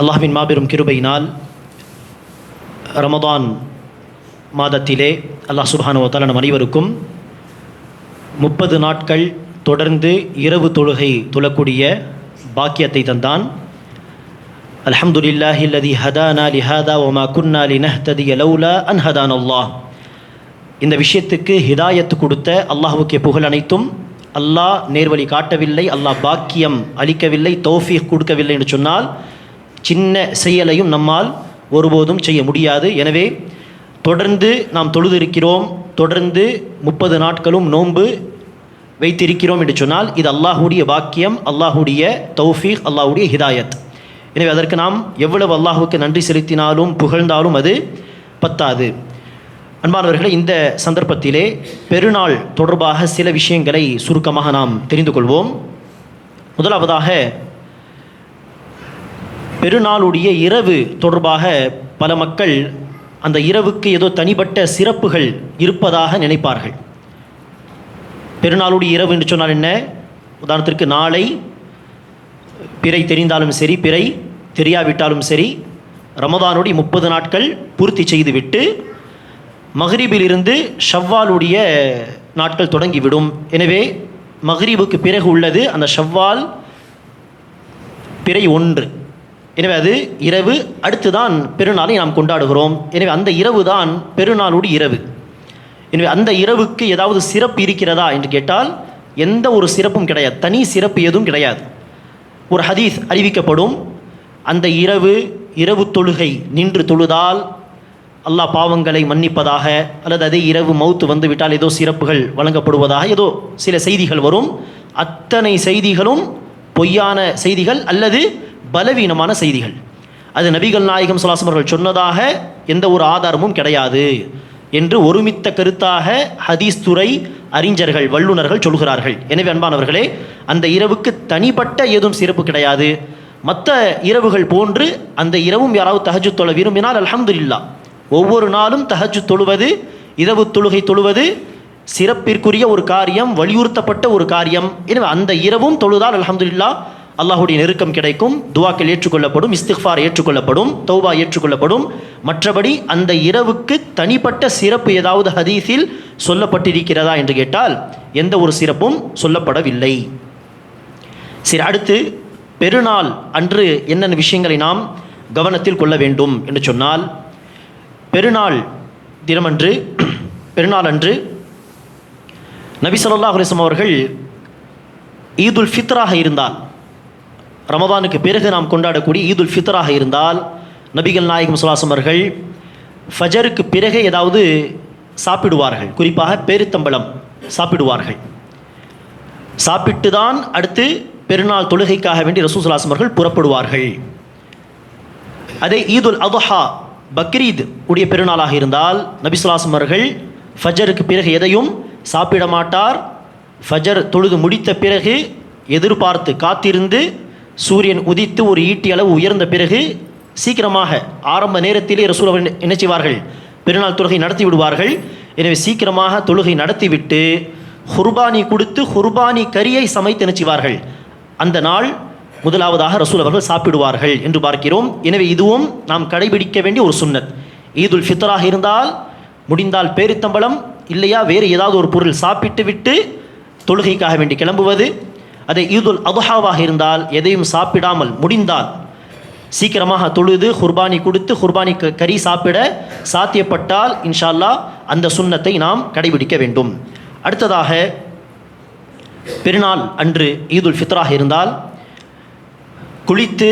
அல்லாஹ்வின் மாபெரும் கிருபையினால் ரமதான் மாதத்திலே அல்லாஹ் சுபானுவத்தால் நம் அனைவருக்கும் முப்பது நாட்கள் தொடர்ந்து இரவு தொழுகை தொழக்கூடிய பாக்கியத்தை தந்தான். அல்ஹம்துலில்லாஹி அல்லதி ஹதானா லிஹாதா ஒமா குன்னா லினஹ்ததிய அலௌலா அன் ஹதான் அல்லாஹ். இந்த விஷயத்துக்கு ஹிதாயத்து கொடுத்த அல்லாஹுக்கு புகழ் அனைத்தும் அல்லாஹ் நேர்வழி காட்டவில்லை அல்லாஹ் பாக்கியம் அளிக்கவில்லை தௌஃபீக் கொடுக்கவில்லை என்று சொன்னால் சின்ன செயலையும் நம்மால் ஒருபோதும் செய்ய முடியாது. எனவே தொடர்ந்து நாம் தொழுது இருக்கிறோம் தொடர்ந்து முப்பது நாட்களும் நோன்பு வைத்திருக்கிறோம் என்று சொன்னால் இது அல்லாஹுடைய வாக்கியம் அல்லாஹுடைய தௌஃபீக் அல்லாஹுடைய ஹிதாயத். எனவே அதற்கு நாம் எவ்வளவு அல்லாஹுக்கு நன்றி செலுத்தினாலும் புகழ்ந்தாலும் அது பத்தாது. அன்பானவர்களே இந்த சந்தர்ப்பத்திலே பெருநாள் தொடர்பாக சில விஷயங்களை சுருக்கமாக நாம் தெரிந்து கொள்வோம். முதலாவதாக பெருநாளுடைய இரவு தொடர்பாக பல மக்கள் அந்த இரவுக்கு ஏதோ தனிப்பட்ட சிறப்புகள் இருப்பதாக நினைப்பார்கள். பெருநாளுடைய இரவு என்று சொன்னால் என்ன? உதாரணத்திற்கு நாளை பிறை தெரிந்தாலும் சரி பிறை தெரியாவிட்டாலும் சரி ரமதானுடைய முப்பது நாட்கள் பூர்த்தி செய்துவிட்டு மஹரீபிலிருந்து ஷவ்வாலுடைய நாட்கள் தொடங்கிவிடும். எனவே மஹ்ரிபுக்கு பிறகு உள்ளது அந்த ஷவ்வால் பிறை ஒன்று. எனவே அது இரவு அடுத்துதான் பெருநாளை நாம் கொண்டாடுகிறோம். எனவே அந்த இரவு தான் பெருநாளுடைய இரவு. எனவே அந்த இரவுக்கு ஏதாவது சிறப்பு இருக்கிறதா என்று கேட்டால் எந்த ஒரு சிறப்பும் கிடையாது. தனி சிறப்பு எதுவும் கிடையாது. ஒரு ஹதீஸ் அறிவிக்கப்படும். அந்த இரவு இரவு தொழுகை நின்று தொழுதால் அல்லாஹ் பாவங்களை மன்னிப்பதாக அல்லது அதே இரவு மௌத்து வந்து விட்டால் ஏதோ சிறப்புகள் வழங்கப்படுவதாக ஏதோ சில செய்திகள் வரும். அத்தனை செய்திகளும் பொய்யான செய்திகள் அல்லது பலவீனமான செய்திகள். அது நபிகள் நாயகம் சுலாசம் அவர்கள் சொன்னதாக எந்த ஒரு ஆதாரமும் கிடையாது என்று ஒருமித்த கருத்தாக ஹதீஸ் துறை அறிஞர்கள் வல்லுநர்கள் சொல்கிறார்கள். எனவே அன்பானவர்களே அந்த இரவுக்கு தனிப்பட்ட ஏதும் சிறப்பு கிடையாது. மற்ற இரவுகள் போன்று அந்த இரவும் யாராவது தஹஜு தொழ விரும்பினால் அலமதுல்லா ஒவ்வொரு நாளும் தகஜு தொழுவது இரவு தொழுகை தொழுவது சிறப்பிற்குரிய ஒரு காரியம் வலியுறுத்தப்பட்ட ஒரு காரியம். எனவே அந்த இரவும் தொழுதால் அலமதுல்லா அல்லாஹுடைய நெருக்கம் கிடைக்கும் துவாக்கள் ஏற்றுக்கொள்ளப்படும் இஸ்திஃபார் ஏற்றுக்கொள்ளப்படும் தௌபா ஏற்றுக்கொள்ளப்படும். மற்றபடி அந்த இரவுக்கு தனிப்பட்ட சிறப்பு ஏதாவது ஹதீஸில் சொல்லப்பட்டிருக்கிறதா என்று கேட்டால் எந்த ஒரு சிறப்பும் சொல்லப்படவில்லை. சரி அடுத்து பெருநாள் அன்று என்னென்ன விஷயங்களை நாம் கவனத்தில் கொள்ள வேண்டும் என்று சொன்னால் பெருநாள் தினமன்று பெருநாள் அன்று நபி ஸல்லல்லாஹு அலிஸ்லாம் அவர்கள் ஈதுல் ஃபித்ராக இருந்தால் ரமதானுக்கு பிறகு நாம் கொண்டாடக்கூடிய ஈதுல் ஃபித்ராக இருந்தால் நபிகள் நாயகம் சுலாசம் அவர்கள் ஃபஜருக்கு பிறகு ஏதாவது சாப்பிடுவார்கள். குறிப்பாக பேரித்தம்பளம் சாப்பிடுவார்கள். சாப்பிட்டு தான் அடுத்து பெருநாள் தொழுகைக்காக வேண்டி ரசூசுலாசம் அவர்கள் புறப்படுவார்கள். அதே ஈதுல் அதுஹா பக்ரீத் உடைய பெருநாளாக இருந்தால் நபிசுலாசம் அவர்கள் ஃபஜருக்கு பிறகு எதையும் சாப்பிட மாட்டார். ஃபஜர் தொழுது முடித்த பிறகு எதிர்பார்த்து காத்திருந்து சூரியன் உதித்து ஒரு ஈட்டி அளவு உயர்ந்த பிறகு சீக்கிரமாக ஆரம்ப நேரத்திலே ரசூல் அவர்கள் என்ன செய்வார்கள்? பெருநாள் தொழுகை நடத்தி விடுவார்கள். எனவே சீக்கிரமாக தொழுகை நடத்திவிட்டு குர்பானி கொடுத்து குர்பானி கரியை சமைத்து என்ன அந்த நாள் முதலாவதாக ரசூல் அவர்கள் சாப்பிடுவார்கள் என்று பார்க்கிறோம். எனவே இதுவும் நாம் கடைபிடிக்க வேண்டிய ஒரு சுன்னத். ஈதுல் ஃபித்ராக இருந்தால் முடிந்தால் பேரித்தம்பளம் இல்லையா வேறு ஏதாவது ஒரு பொருள் சாப்பிட்டு விட்டு தொழுகைக்காக வேண்டி கிளம்புவது அதே ஈதுல் அதுஹாவாக இருந்தால் எதையும் சாப்பிடாமல் முடிந்தால் சீக்கிரமாக தொழுது குர்பானி கொடுத்து குர்பானி கறி சாப்பிட சாத்தியப்பட்டால் இன்ஷால்லா அந்த சுண்ணத்தை நாம் கடைபிடிக்க வேண்டும். அடுத்ததாக பெருநாள் அன்று ஈதுல் ஃபித்ராக இருந்தால் குளித்து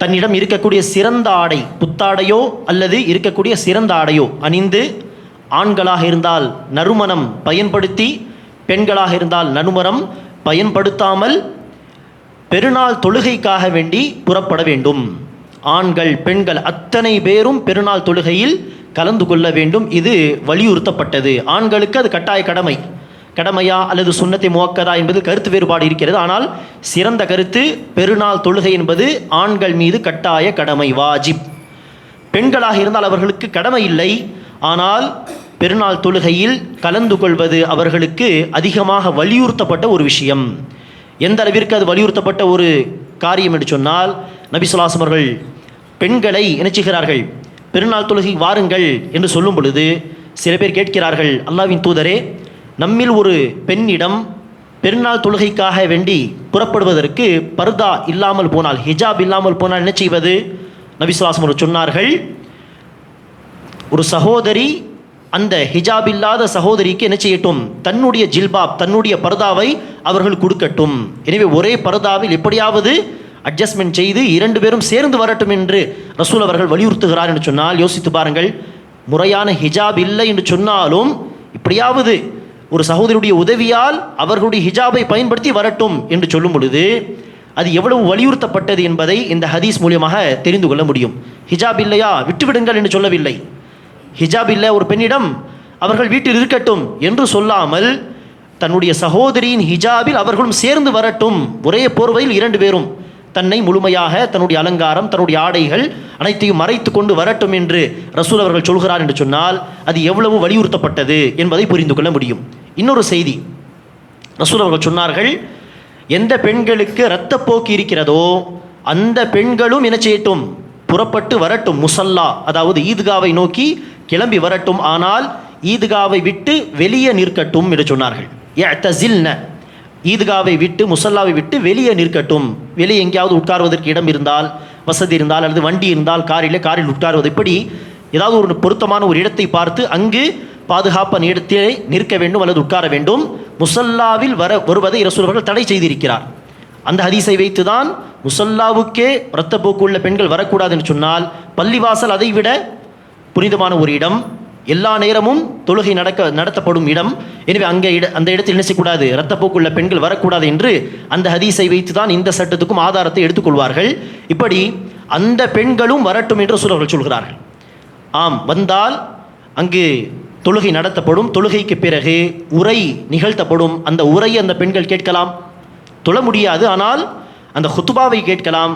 தன்னிடம் இருக்கக்கூடிய சிறந்த ஆடை புத்தாடையோ அல்லது இருக்கக்கூடிய சிறந்த ஆடையோ அணிந்து ஆண்களாக இருந்தால் நறுமணம் பயன்படுத்தி பெண்களாக இருந்தால் நறுமணம் பயன்படுத்தாமல் பெருநாள் தொழுகைக்காக வேண்டி புறப்பட வேண்டும். ஆண்கள் பெண்கள் அத்தனை பேரும் பெருநாள் தொழுகையில் கலந்து கொள்ள வேண்டும். இது வலியுறுத்தப்பட்டது. ஆண்களுக்கு அது கட்டாய கடமை. கடமையா அல்லது சுண்ணத்தை முவக்கதா என்பது கருத்து வேறுபாடு இருக்கிறது. ஆனால் சிறந்த கருத்து பெருநாள் தொழுகை என்பது ஆண்கள் மீது கட்டாய கடமை வாஜிப். பெண்களாக இருந்தால் அவர்களுக்கு கடமை இல்லை. ஆனால் பெருநாள் தொழுகையில் கலந்து கொள்வது அவர்களுக்கு அதிகமாக வலியுறுத்தப்பட்ட ஒரு விஷயம். எந்த அளவிற்கு அது வலியுறுத்தப்பட்ட ஒரு காரியம் என்று சொன்னால் நபி அவர்கள் பெண்களை இணைச்சுகிறார்கள். பெருநாள் தொழுகை வாருங்கள் என்று சொல்லும் பொழுது சில பேர் கேட்கிறார்கள் அல்லாவின் தூதரே நம்மில் ஒரு பெண்ணிடம் பெருநாள் தொழுகைக்காக வேண்டி புறப்படுவதற்கு பர்தா இல்லாமல் போனால் ஹிஜாப் இல்லாமல் போனால் என்ன செய்வது? நபிசுவாசம் சொன்னார்கள் ஒரு சகோதரி அந்த ஹிஜாப் இல்லாத சகோதரிக்கு என்ன செய்யட்டும்? தன்னுடைய ஜில்பாப் தன்னுடைய பர்தாவை அவர்கள் கொடுக்கட்டும். எனவே ஒரே பர்தாவில் எப்படியாவது அட்ஜஸ்ட்மெண்ட் செய்து இரண்டு பேரும் சேர்ந்து வரட்டும் என்று ரசூல் அவர்கள் வலியுறுத்துகிறார் என்று சொன்னால் யோசித்து பாருங்கள். முறையான ஹிஜாப் இல்லை என்று சொன்னாலும் இப்படியாவது ஒரு சகோதரியுடைய உதவியால் அவர்களுடைய ஹிஜாபை பயன்படுத்தி வரட்டும் என்று சொல்லும் பொழுது அது எவ்வளவு வலியுறுத்தப்பட்டது என்பதை இந்த ஹதீஸ் மூலியமாக தெரிந்து கொள்ள முடியும். ஹிஜாப் இல்லையா? விட்டுவிடுங்கள் என்று சொல்லவில்லை. ஹிஜாப் இல்லை ஒரு பெண்ணிடம் அவர்கள் வீட்டில் இருக்கட்டும் என்று சொல்லாமல் தன்னுடைய சகோதரியின் ஹிஜாபில் அவர்களும் சேர்ந்து வரட்டும். ஒரே போர்வையில் இரண்டு பேரும் தன்னை முழுமையாக தன்னுடைய அலங்காரம் தன்னுடைய ஆடைகள் அனைத்தையும் மறைத்து கொண்டு வரட்டும் என்று ரசூல் அவர்கள் சொல்கிறார் என்று சொன்னால் அது எவ்வளவு வலியுறுத்தப்பட்டது என்பதை புரிந்து கொள்ள முடியும். இன்னொரு செய்தி. ரசூல் அவர்கள் சொன்னார்கள் எந்த பெண்களுக்கு இரத்தப்போக்கு இருக்கிறதோ அந்த பெண்களும் என்ன செய்யட்டும்? புறப்பட்டு வரட்டும். முசல்லா அதாவது ஈத்காவை நோக்கி கிளம்பி வரட்டும் ஆனால் ஈத்காவை விட்டு வெளியே நிற்கட்டும் என்று சொன்னார்கள். யஅ்தஸில்ன. ஈத்காவை விட்டு முசல்லாவை விட்டு வெளியே நிற்கட்டும். வெளியே எங்கேயாவது உட்கார்வதற்கு இடம் இருந்தால் வசதி இருந்தால் அல்லது வண்டி இருந்தால் காரில் காரில் உட்கார்வது இப்படி ஏதாவது ஒரு பொருத்தமான ஒரு இடத்தை பார்த்து அங்கு பாதுகாப்பான இடத்திலே நிற்க வேண்டும் அல்லது உட்கார வேண்டும். முசல்லாவில் வர வருவதை இரசூலர்கள் அவர்கள் தடை செய்திருக்கிறார். அந்த ஹதீஸை வைத்துதான் முசல்லாவுக்கே இரத்தப்போக்கு உள்ள பெண்கள் வரக்கூடாது என்று சொன்னால் பள்ளிவாசல் அதை விட புனிதமான ஒரு இடம். எல்லா நேரமும் தொழுகை நடக்க நடத்தப்படும் இடம். எனவே அங்கே இட அந்த இடத்தில் என்ன செய்யக்கூடாது? இரத்தப்போக்குள்ள பெண்கள் வரக்கூடாது என்று அந்த ஹதீஸை வைத்து தான் இந்த சட்டத்துக்கும் ஆதாரத்தை எடுத்துக்கொள்வார்கள் இப்படி அந்த பெண்களும் வரட்டும் என்று சூழல்கள் சொல்கிறார்கள். ஆம் வந்தால் அங்கு தொழுகை நடத்தப்படும். தொழுகைக்கு பிறகு உரை நிகழ்த்தப்படும். அந்த உரையை அந்த பெண்கள் கேட்கலாம். தொழ முடியாது ஆனால் அந்த ஹுத்துபாவை கேட்கலாம்.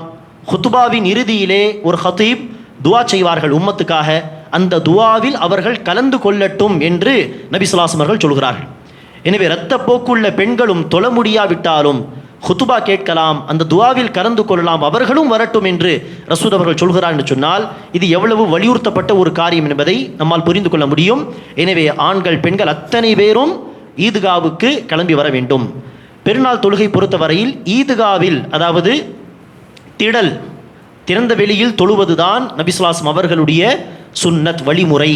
ஹுத்துபாவின் இறுதியிலே ஒரு ஹத்தீப் துவா செய்வார்கள் உம்மத்துக்காக. அந்த துவாவில் அவர்கள் கலந்து கொள்ளட்டும் என்று நபி சொல்கிறார்கள். எனவே இரத்தப்போக்குள்ள பெண்களும் தொழ முடியாவிட்டாலும் ஹுத்துபா கேட்கலாம் அந்த துவாவில் கலந்து கொள்ளலாம் அவர்களும் வரட்டும் என்று ரசூத் அவர்கள் சொல்கிறார் என்று சொன்னால் இது எவ்வளவு வலியுறுத்தப்பட்ட ஒரு காரியம் என்பதை நம்மால் புரிந்து கொள்ள முடியும். எனவே ஆண்கள் பெண்கள் அத்தனை பேரும் ஈதுகாவுக்கு கிளம்பி வர வேண்டும். பெருநாள் தொழுகை பொறுத்தவரையில் ஈதுகாவில் அதாவது திடல் திறந்த வெளியில் தொழுவதுதான் நபிசுலாசம் அவர்களுடைய சுன்னத் வழிமுறை.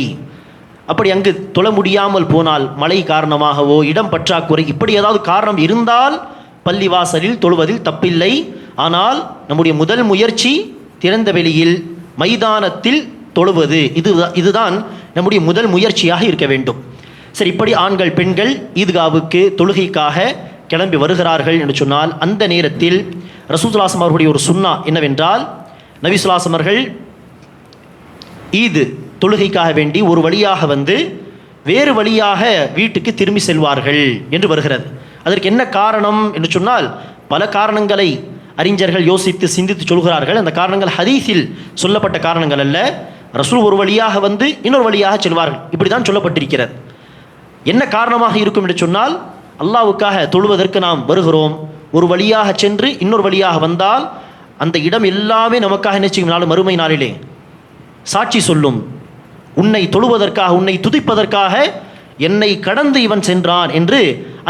அப்படி அங்கு தொழ முடியாமல் போனால் மழை காரணமாகவோ இடம் பற்றாக்குறை இப்படி ஏதாவது காரணம் இருந்தால் பள்ளிவாசலில் தொழுவதில் தப்பில்லை. ஆனால் நம்முடைய முதல் முயற்சி திறந்த வெளியில் மைதானத்தில் தொழுவது. இது இதுதான் நம்முடைய முதல் முயற்சியாக இருக்க வேண்டும். சரி இப்படி ஆண்கள் பெண்கள் ஈத்காவுக்கு தொழுகைக்காக கிளம்பி வருகிறார்கள் என்று சொன்னால் அந்த நேரத்தில் ரசூசுலாசம் அவர்களுடைய ஒரு சுன்னா என்னவென்றால் நபிசுலாசமர்கள் ஈது தொழுகைக்காக வேண்டி ஒரு வழியாக வந்து வேறு வழியாக வீட்டுக்கு திரும்பி செல்வார்கள் என்று வருகிறது. அதற்கு என்ன காரணம் என்று சொன்னால் பல காரணங்களை அறிஞர்கள் யோசித்து சிந்தித்து சொல்கிறார்கள். அந்த காரணங்கள் ஹதீஸில் சொல்லப்பட்ட காரணங்கள் அல்ல. ரசூல் ஒரு வழியாக வந்து இன்னொரு வழியாக செல்வார்கள். இப்படி தான் சொல்லப்பட்டிருக்கிறது. என்ன காரணமாக இருக்கும் என்று சொன்னால் அல்லாவுக்காக தொழுவதற்கு நாம் வருகிறோம். ஒரு வழியாக சென்று இன்னொரு வழியாக வந்தால் அந்த இடம் எல்லாமே நமக்காக என்ன செய்யும்? மறுமை நாளிலே. சாட்சி சொல்லும். உன்னை தொழுவதற்காக உன்னை துதிப்பதற்காக என்னை கடந்து இவன் சென்றான் என்று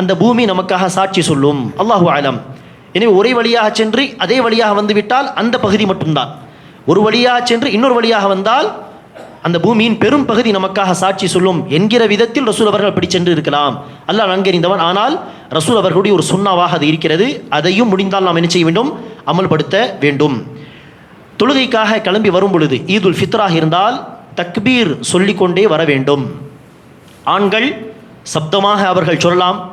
அந்த பூமி நமக்காக சாட்சி சொல்லும். அல்லாஹு ஆலம் எனவே ஒரே வழியாக சென்று அதே வழியாக வந்துவிட்டால் அந்த பகுதி மட்டும்தான். ஒரு வழியாக சென்று இன்னொரு வழியாக வந்தால் அந்த பூமியின் பெரும் பகுதி நமக்காக சாட்சி சொல்லும் என்கிற விதத்தில் ரசூல் அவர்கள் அப்படி சென்று இருக்கலாம். அல்லாஹ் நன்கறிந்தவன். ஆனால் ரசூல் அவர்களுடைய ஒரு சுண்ணாவாக அது இருக்கிறது. அதையும் முடிந்தால் நாம் என்ன செய்ய வேண்டும்? அமல்படுத்த வேண்டும். தொழுகைக்காக கிளம்பி வரும் பொழுது ஈதுல் ஃபித்ராக இருந்தால் தக்பீர் சொல்லிக்கொண்டே வர வேண்டும். ஆண்கள் சப்தமாக அவர்கள் சொல்லலாம்.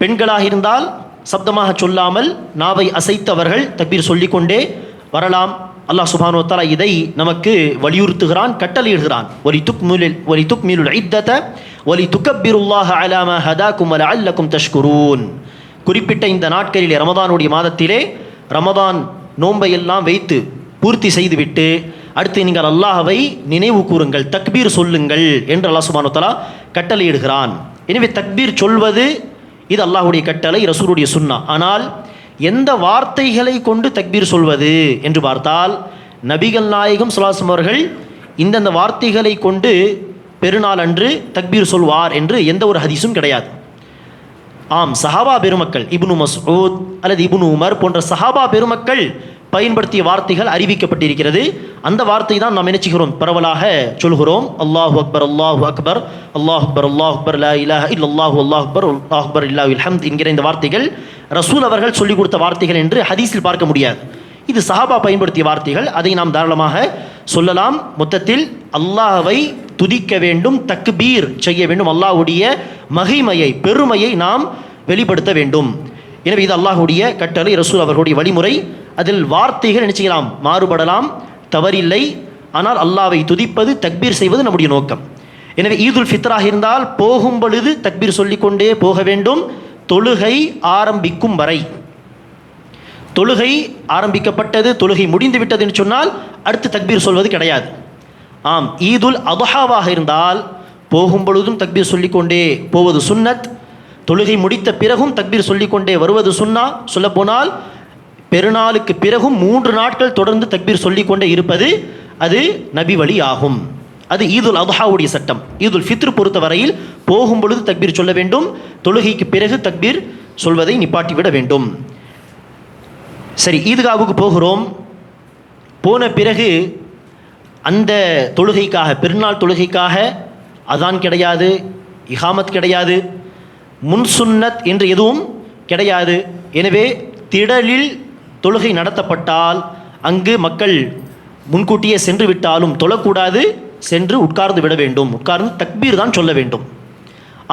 பெண்களாக இருந்தால் சப்தமாக சொல்லாமல் நாவை அசைத்தவர்கள் தக்பீர் சொல்லிக்கொண்டே வரலாம். அல்லாஹ் சுபானு இதை நமக்கு வலியுறுத்துகிறான் கட்டளையிடுகிறான். ஒலி துக் மீலில் ஒலி துக் மீலுல் ஐத்தத ஒலி துக்கப்பிருல்லாஹ அலாம ஹதா குமல அல்லக்கும் தஷ்குரூன். குறிப்பிட்ட இந்த நாட்களிலே ரமதானுடைய மாதத்திலே ரமதான் நோன்பை எல்லாம் வைத்து பூர்த்தி செய்துவிட்டு அடுத்து நீங்கள் அல்லாஹவை நினைவு கூறுங்கள் தக்பீர் சொல்லுங்கள் என்று அல்லாஹ் சுபானுத்தலா கட்டளையிடுகிறான். எனவே தக்பீர் சொல்வது இது அல்லாஹ்வுடைய கட்டளை ரசூருடைய சுன்னா. ஆனால் எந்த வார்த்தைகளை கொண்டு தக்பீர் சொல்வது என்று பார்த்தால் நபிகள் நாயகம் சுலாசம் அவர்கள் இந்தந்த வார்த்தைகளை கொண்டு பெருநாள் அன்று தக்பீர் சொல்வார் என்று எந்த ஒரு ஹதீஸும் கிடையாது. ஆம் சஹாபா பெருமக்கள் இப்னு மசூத் அல்லது இப்னு உமர் போன்ற சஹாபா பெருமக்கள் பயன்படுத்திய வார்த்தைகள் அறிவிக்கப்பட்டிருக்கிறது. அந்த வார்த்தை தான் நாம் நினைச்சுகிறோம் பரவலாக சொல்கிறோம். அல்லாஹ் அக்பர் அல்லாஹு அக்பர் அல்லாஹ் அக்பர் அல்லாஹ் அக்பர் லா இலாஹ இல் அல்லாஹ் அக்பர் அல்லாஹ் அக்பர் இல்லாஹ் ஹம்த் என்கிற இந்த வார்த்தைகள் ரசூல் அவர்கள் சொல்லிக் கொடுத்த வார்த்தைகள் என்று ஹதீஸில் பார்க்க முடியாது. இது சஹாபா பயன்படுத்திய வார்த்தைகள். அதை நாம் தாராளமாக சொல்லலாம். மொத்தத்தில் அல்லாஹ்வை துதிக்க வேண்டும் தக்பீர் செய்ய வேண்டும். அல்லாஹ்வுடைய மகிமையை பெருமையை நாம் வெளிப்படுத்த வேண்டும். எனவே இது அல்லாஹ்வுடைய கட்டளை ரசூல் அவர்களுடைய வழிமுறை. அதில் வார்த்தைகள் என்ன செய்யலாம்? மாறுபடலாம் தவறில்லை. ஆனால் அல்லாவை துதிப்பது தக்பீர் செய்வது நம்முடைய நோக்கம். எனவே ஈதுல் ஃபித்ராக இருந்தால் போகும் பொழுது தக்பீர் சொல்லிக்கொண்டே போக வேண்டும். தொழுகை ஆரம்பிக்கும் வரை. தொழுகை ஆரம்பிக்கப்பட்டது தொழுகை முடிந்து விட்டது என்று சொன்னால் அடுத்து தக்பீர் சொல்வது கிடையாது. ஆம் ஈதுல் அதுஹாவாக இருந்தால் போகும் பொழுதும் தக்பீர் சொல்லிக்கொண்டே போவது சுன்னத் தொழுகை முடித்த பிறகும் தக்பீர் சொல்லிக்கொண்டே வருவது சுன்னா. சொல்லப்போனால் பெருநாளுக்கு பிறகும் மூன்று நாட்கள் தொடர்ந்து தக்பீர் சொல்லிக்கொண்டே இருப்பது அது நபி வழி ஆகும். அது ஈதுல் அதுஹாவுடைய சட்டம். ஈதுல் ஃபித்ரு பொறுத்த வரையில் போகும் பொழுது தக்பீர் சொல்ல வேண்டும் தொழுகைக்கு பிறகு தக்பீர் சொல்வதை நிப்பாட்டி விட வேண்டும். சரி ஈதுகாவுக்கு போகிறோம். போன பிறகு அந்த தொழுகைக்காக பெருநாள் தொழுகைக்காக அதான் கிடையாது இஹாமத் கிடையாது முன்சுன்னத் என்று எதுவும் கிடையாது. எனவே திடலில் தொழுகை நடத்தப்பட்டால் அங்கு மக்கள் முன்கூட்டியே சென்று விட்டாலும் தொழக்கூடாது சென்று உட்கார்ந்து விட வேண்டும். உட்கார்ந்து தக்பீர் தான் சொல்ல வேண்டும்.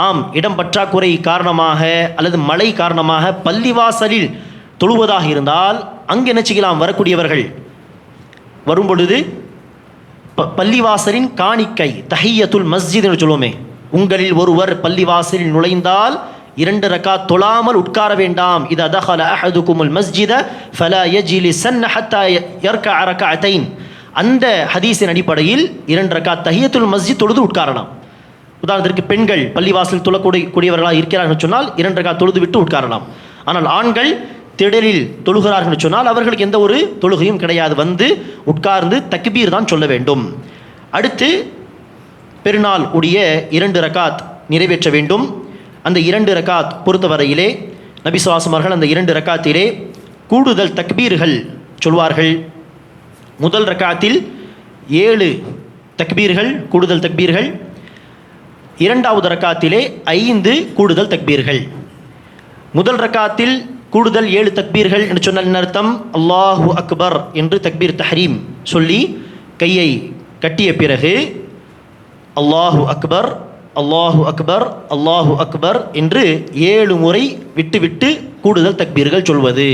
ஆம் இடம் பற்றாக்குறை காரணமாக அல்லது மழை காரணமாக பள்ளிவாசலில் தொழுவதாக இருந்தால் அங்கே என்ன செய்யலாம்? வரக்கூடியவர்கள். வரும்பொழுது ப- பள்ளிவாசலின் காணிக்கை தஹியத்துல் மஸ்ஜித் என்று சொல்லுவோமே. உங்களில் ஒருவர் பள்ளிவாசலில் நுழைந்தால் இரண்டு ரக்கா தொழாமல் உட்கார வேண்டாம். இது அதஹல அஹதுகுமுல் மஸ்ஜித ஃபலா யஜ்லிசன் ஹத்தா யர்கஅ ரக்அத்தைன் அந்த ஹதீஸின் அடிப்படையில் இரண்டு ரக்கா தஹியத்துல் மஸ்ஜித் தொழுது உட்காரலாம். உதாரணத்திற்கு பெண்கள் பள்ளிவாசல் தொழக்கூடிய கூடியவர்களாக இருக்கிறார்கள் சொன்னால் இரண்டு ரக்கா தொழுது விட்டு உட்காரலாம். ஆனால் ஆண்கள் திடலில் தொழுகிறார்கள் சொன்னால் அவர்களுக்கு எந்த ஒரு தொழுகையும் கிடையாது. வந்து உட்கார்ந்து தக்பீர் தான் சொல்ல வேண்டும். அடுத்து பெருநாள் உடைய இரண்டு ரகாத் நிறைவேற்ற வேண்டும். அந்த இரண்டு ரகாத் பொறுத்தவரையிலே நபி அந்த இரண்டு ரகாத்திலே கூடுதல் தக்பீர்கள் சொல்வார்கள். முதல் ரகாத்தில் ஏழு தக்பீர்கள் கூடுதல் தக்பீர்கள். இரண்டாவது ரக்காத்திலே ஐந்து கூடுதல் தக்பீர்கள். முதல் ரக்காத்தில் கூடுதல் ஏழு தக்பீர்கள் என்று சொன்னால் அர்த்தம்? அல்லாஹு அக்பர் என்று தக்பீர் தஹரீம் சொல்லி கையை கட்டிய பிறகு அல்லாஹு அக்பர் அல்லாஹு அக்பர் அல்லாஹு அக்பர் என்று ஏழு முறை விட்டுவிட்டு கூடுதல் தக்பீர்கள் சொல்வது.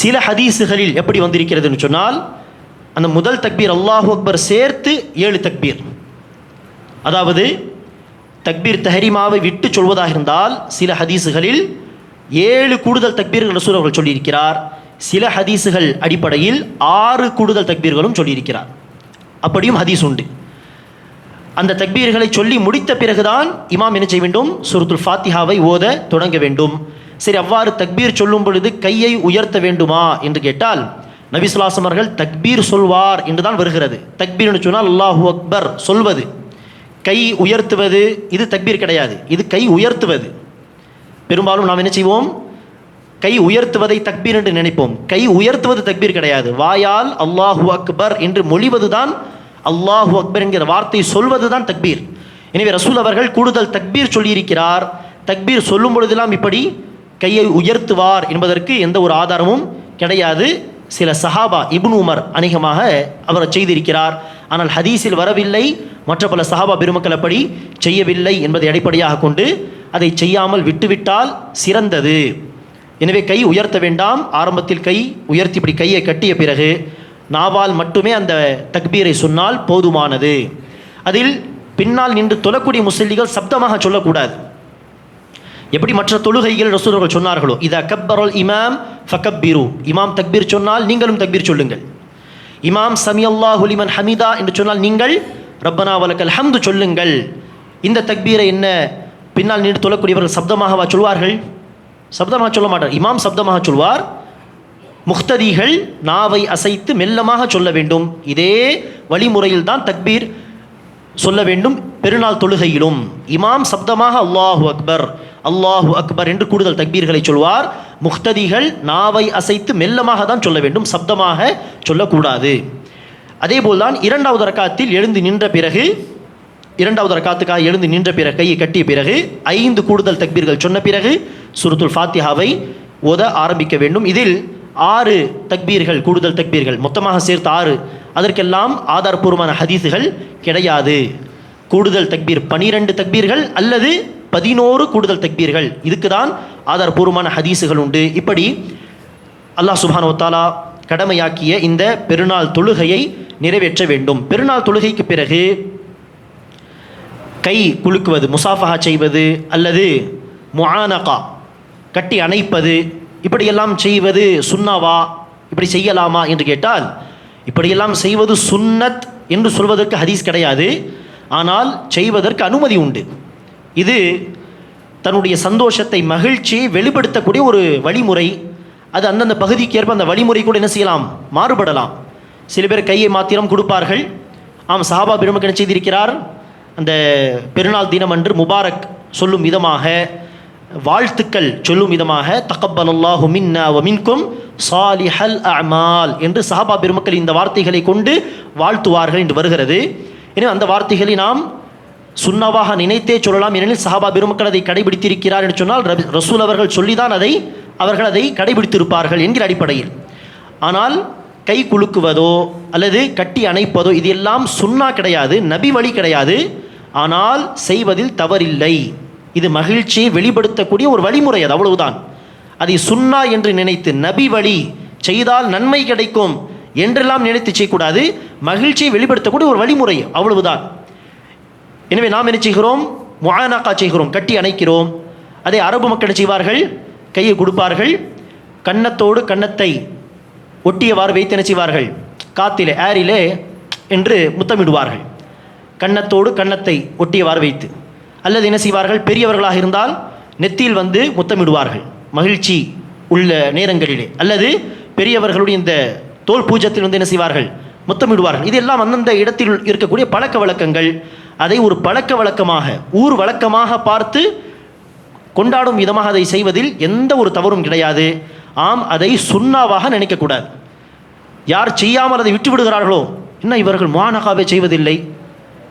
சில ஹதீஸுகளில் எப்படி வந்திருக்கிறதுன்னு சொன்னால் அந்த முதல் தக்பீர் அல்லாஹு அக்பர் சேர்த்து ஏழு தக்பீர். அதாவது தக்பீர் தஹரிமாவை விட்டு சொல்வதாக இருந்தால் சில ஹதீஸுகளில் ஏழு கூடுதல் தக்பீர்கள் ரசூல் அவர்கள் சொல்லியிருக்கிறார். சில ஹதீஸுகள் அடிப்படையில் ஆறு கூடுதல் தக்பீர்களும் சொல்லியிருக்கிறார். அப்படியும் ஹதீஸ் உண்டு. அந்த தக்பீர்களை சொல்லி முடித்த பிறகுதான் இமாம் என்ன செய்ய வேண்டும்? சுருத்துல் ஃபாத்திஹாவை ஓத தொடங்க வேண்டும். சரி அவ்வாறு தக்பீர் சொல்லும் பொழுது கையை உயர்த்த வேண்டுமா என்று கேட்டால் நபிசுலாசம் அவர்கள் தக்பீர் சொல்வார் என்று தான் வருகிறது. தக்பீர் என்று சொன்னால் அல்லாஹு அக்பர் சொல்வது. கை உயர்த்துவது இது தக்பீர் கிடையாது. இது கை உயர்த்துவது. பெரும்பாலும் நாம் என்ன செய்வோம்? கை உயர்த்துவதை தக்பீர் என்று நினைப்போம். கை உயர்த்துவது தக்பீர் கிடையாது. வாயால் அல்லாஹு அக்பர் என்று மொழிவதுதான் அல்லாஹு அக்பர் என்கிற வார்த்தை சொல்வதுதான் தக்பீர். எனவே ரசூல் அவர்கள் கூடுதல் தக்பீர் சொல்லியிருக்கிறார். தக்பீர் சொல்லும் பொழுதெல்லாம் இப்படி கையை உயர்த்துவார் என்பதற்கு எந்த ஒரு ஆதாரமும் கிடையாது. சில சஹாபா இபுன் உமர் அநேகமாக அவர் செய்திருக்கிறார். ஆனால் ஹதீஸில் வரவில்லை. மற்ற பல சஹாபா பெருமக்கள் அப்படி செய்யவில்லை என்பதை அடிப்படையாக கொண்டு அதை செய்யாமல் விட்டுவிட்டால் சிறந்தது. எனவே கை உயர்த்த வேண்டாம். ஆரம்பத்தில் கை உயர்த்தி இப்படி கையை கட்டிய பிறகு நாவால் மட்டுமே அந்த தக்பீரை சொன்னால் போதுமானது. அதில் பின்னால் நின்று தொழக்கூடிய முஸ்லிம்கள் சப்தமாக சொல்லக்கூடாது. எப்படி மற்ற தொழுகைகள் ரசூலர்கள் சொன்னார்களோ இத கப்பரல் இமாம் ஃபகப்பீரு. இமாம் தக்பீர் சொன்னால் நீங்களும் தக்பீர் சொல்லுங்கள். இமாம் சமி அல்லாஹு ஹமீதா என்று சொன்னால் நீங்கள் ரப்பனா வலக்கல் ஹம்து சொல்லுங்கள். இந்த தக்பீரை என்ன பின்னால் நின்று தொழக்கூடியவர்கள் சப்தமாகவா சொல்வார்கள்? சப்தமாக சொல்ல மாட்டார் இமாம் சப்தமாக சொல்வார் முக்ததிகள் நாவை அசைத்து மெல்லமாக சொல்ல வேண்டும். இதே வழிமுறையில் தான் தக்பீர் சொல்ல வேண்டும் பெருநாள் தொழுகையிலும். இமாம் சப்தமாக அல்லாஹு அக்பர் அல்லாஹு அக்பர் என்று கூடுதல் தக்பீர்களை சொல்வார். முக்ததிகள் நாவை அசைத்து மெல்லமாக தான் சொல்ல வேண்டும். சப்தமாக சொல்லக்கூடாது. அதேபோல் தான் இரண்டாவது ரக்காத்தில் எழுந்து நின்ற பிறகு இரண்டாவது ரக்காத்துக்காக எழுந்து நின்ற பிறகு கையை கட்டிய பிறகு ஐந்து கூடுதல் தக்பீர்கள் சொன்ன பிறகு சுருத்துல் ஃபாத்திஹாவை ஓத ஆரம்பிக்க வேண்டும். இதில் ஆறு தக்பீர்கள் கூடுதல் தக்பீர்கள் மொத்தமாக சேர்த்து ஆறு. அதற்கெல்லாம் ஆதாரபூர்வமான ஹதீஸுகள் கிடையாது. கூடுதல் தக்பீர் பனிரெண்டு தக்பீர்கள் அல்லது பதினோரு கூடுதல் தக்பீர்கள். இதுக்கு தான் ஆதாரபூர்வமான ஹதீஸுகள் உண்டு. இப்படி அல்லாஹ் சுப்ஹானஹு கடமையாக்கிய இந்த பெருநாள் தொழுகையை நிறைவேற்ற வேண்டும். பெருநாள் தொழுகைக்கு பிறகு கை குலுக்குவது முசாஃபஹா செய்வது அல்லது முஆனகா கட்டி அணைப்பது இப்படியெல்லாம் செய்வது சுன்னாவா இப்படி செய்யலாமா என்று கேட்டால் இப்படியெல்லாம் செய்வது சுன்னத் என்று சொல்வதற்கு ஹதீஸ் கிடையாது. ஆனால் செய்வதற்கு அனுமதி உண்டு. இது தன்னுடைய சந்தோஷத்தை மகிழ்ச்சி வெளிப்படுத்தக்கூடிய ஒரு வழிமுறை. அது அந்தந்த பகுதிக்கு ஏற்ப அந்த வழிமுறை கூட என்ன செய்யலாம்? மாறுபடலாம். சில பேர் கையை மாத்திரம் கொடுப்பார்கள். ஆம் சஹாபா பெருமக்கு என்ன செய்திருக்கிறார்? அந்த பெருநாள் தினம் அன்று முபாரக் சொல்லும் விதமாக வாழ்த்துக்கள் சொல்லும் விதமாக தகப்பலல்லாஹு மின்னா வ மின்கும் சாலிஹல் அமால் என்று சஹாபா பெருமக்கள் இந்த வார்த்தைகளை கொண்டு வாழ்த்துவார்கள் என்று வருகிறது. எனவே அந்த வார்த்தைகளை நாம் சுண்ணாவாக நினைத்தே சொல்லலாம். ஏனெனில் சஹாபா பெருமக்கள் அதை கடைபிடித்திருக்கிறார் என்று சொன்னால் ரசூல் அவர்கள் சொல்லிதான் அதை அவர்கள் அதை கடைபிடித்திருப்பார்கள் என்கிற அடிப்படையில். ஆனால் கை குலுக்குவதோ அல்லது கட்டி அணைப்பதோ இது எல்லாம் சுன்னா கிடையாது நபி வழி கிடையாது. ஆனால் செய்வதில் தவறில்லை. இது மகிழ்ச்சியை வெளிப்படுத்தக்கூடிய ஒரு வழிமுறை அது அவ்வளவுதான். அதை சுன்னா என்று நினைத்து நபி வழி செய்தால் நன்மை கிடைக்கும் என்றெல்லாம் நினைத்து செய்யக்கூடாது. மகிழ்ச்சியை வெளிப்படுத்தக்கூடிய ஒரு வழிமுறை அவ்வளவுதான். எனவே நாம் என்ன செய்கிறோம்? முஆனகா செய்கிறோம். கட்டி அணைக்கிறோம். அதை அரபு மக்கள் செய்வார்கள்? கையை கொடுப்பார்கள். கன்னத்தோடு கன்னத்தை ஒட்டியவாறு வைத்து என்ன செய்வார்கள்? காத்திலே ஏரிலே என்று முத்தமிடுவார்கள். கன்னத்தோடு கன்னத்தை ஒட்டியவாறு வைத்து அல்லது என்ன செய்வார்கள்? பெரியவர்களாக இருந்தால் நெத்தியில் வந்து முத்தமிடுவார்கள். மகிழ்ச்சி உள்ள நேரங்களிலே. அல்லது பெரியவர்களுடைய இந்த தோல் பூஜத்தில் வந்து என்ன செய்வார்கள்? முத்தமிடுவார்கள். இதெல்லாம் அந்தந்த இடத்தில் இருக்கக்கூடிய பழக்க வழக்கங்கள். அதை ஒரு பழக்க வழக்கமாக ஊர் வழக்கமாக பார்த்து கொண்டாடும் விதமாக அதை செய்வதில் எந்த ஒரு தவறும் கிடையாது. ஆம் அதை சுண்ணாவாக நினைக்கக்கூடாது. யார் செய்யாமல் அதை விட்டு விடுகிறார்களோ என்ன இவர்கள் மானகாவை செய்வதில்லை?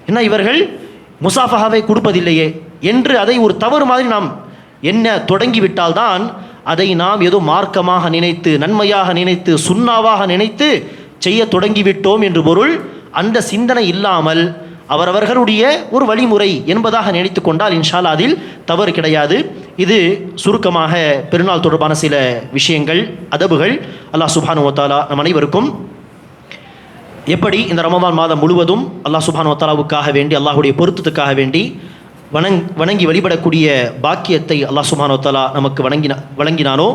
என்ன இவர்கள் முசாஃபகாவை கொடுப்பதில்லையே? என்று அதை ஒரு தவறு மாதிரி நாம் என்ன தொடங்கிவிட்டால்தான் அதை நாம் ஏதோ மார்க்கமாக நினைத்து நன்மையாக நினைத்து சுண்ணாவாக நினைத்து செய்ய தொடங்கிவிட்டோம் என்று பொருள் அந்த சிந்தனை இல்லாமல் அவரவர்களுடைய ஒரு வழிமுறை என்பதாக நினைத்து கொண்டால் இன்ஷால்லா அதில் தவறு கிடையாது. இது சுருக்கமாக பெருநாள் தொடர்பான சில விஷயங்கள் அதபுகள் அல்லாஹ் சுபானுவத்தாலா நம் அனைவருக்கும். எப்படி இந்த ரமதான் மாதம் முழுவதும் அல்லாஹ் சுபானுவத்தாலாவுக்காக வேண்டி அல்லாஹுடைய பொருத்தத்துக்காக வேண்டி வணங் வணங்கி வழிபடக்கூடிய பாக்கியத்தை அல்லாஹ் சுப்ஹானு நமக்கு வணங்கினா வழங்கினானோ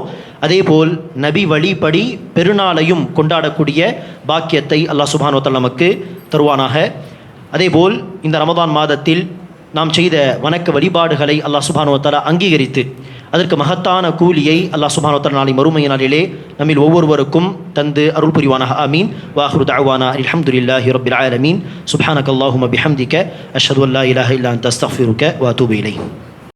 அதேபோல் நபி வழிபடி பெருநாளையும் கொண்டாடக்கூடிய பாக்கியத்தை அல்லாஹ் சுப்ஹானு நமக்கு தருவானாக. அதேபோல் இந்த ரமதான் மாதத்தில் நாம் செய்த வணக்க வழிபாடுகளை அல்லாஹ் சுபானுவத்தாலா அங்கீகரித்து அதற்கு மகத்தான கூலியை அல்லாஹ் சுபானுவத்தாலா நாளை மறுமை நாளிலே நம்மில் ஒவ்வொருவருக்கும் தந்து அருள் புரிவானாக. ஆமீன். வாஹ்ரு தாவானா அலமதுல்லாஹி ரபில் ஆலமீன். சுபானக் அல்லாஹும்ம பிஹம்திக அஷ்ஹது அல்லா இலாஹ இல்லா அன்த அஸ்தக்ஃபிருக